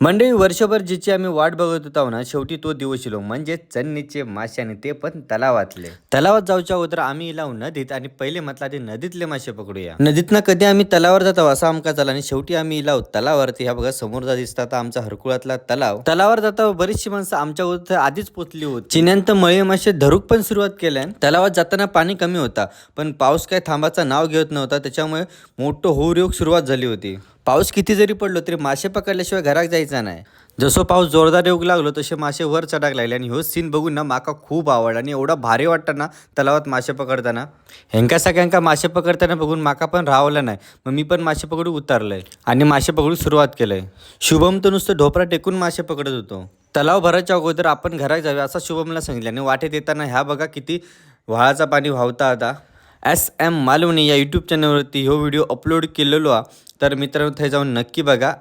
मंडळी वर्षभर जिची आम्ही वाट बघत होतो ना शेवटी तो दिवस येलो म्हणजे चन्नीचे मासे आणि ते पण तलावातले. तलावात जाऊच्या अगोदर आम्ही इलाव नदीत आणि पहिले म्हटलं आधी नदीतले मासे पकडूया. नदीतनं कधी आम्ही तलावावर जातो असा आमका झाला आणि शेवटी आम्ही इलाव तलावावरती. ह्या बघा समोरचा दिसतात आमचा हरकुळातला तलाव. तलावर जाता बरीचशी माणसं आमच्या अगोदर आधीच पोचली होती. चिन्यांत मळे मासे धरूक पण सुरुवात केल्या. तलावात जाताना पाणी कमी होता. पण पाऊस काय थांबाचा नाव घेत नव्हता. त्याच्यामुळे मोठं होऊ योग सुरुवात झाली होती. पाऊस किती जरी पडलो तरी मासे पकडल्याशिवाय घरात जायचा नाही. जसं पाऊस जोरदार येऊ लागलो तसे मासे वर चढाक लागले आणि ह्यो सीन बघून ना माका खूप आवडला आणि एवढा भारी वाटतं ना तलावात मासे पकडताना. हेंका सगळ्यांका मासे पकडताना बघून माका पण राहवलं नाही. मग मी पण मासे पकडू उतारलंय आणि मासे पकडू सुरुवात केलंय. शुभम तर नुसतं ढोपरा टेकून मासे पकडत होतो. तलाव भरायच्या अगोदर आपण घरात जावे असं शुभमला सांगितलं आणि वाटेत येताना ह्या बघा किती व्हाळाचा पाणी वाहता आता. एस एम मालवणी या यूट्यूब चॅनलवरती ह्यो व्हिडिओ अपलोड केलेलो हा तर मित्रांनो थंय जाऊन नक्की बघा.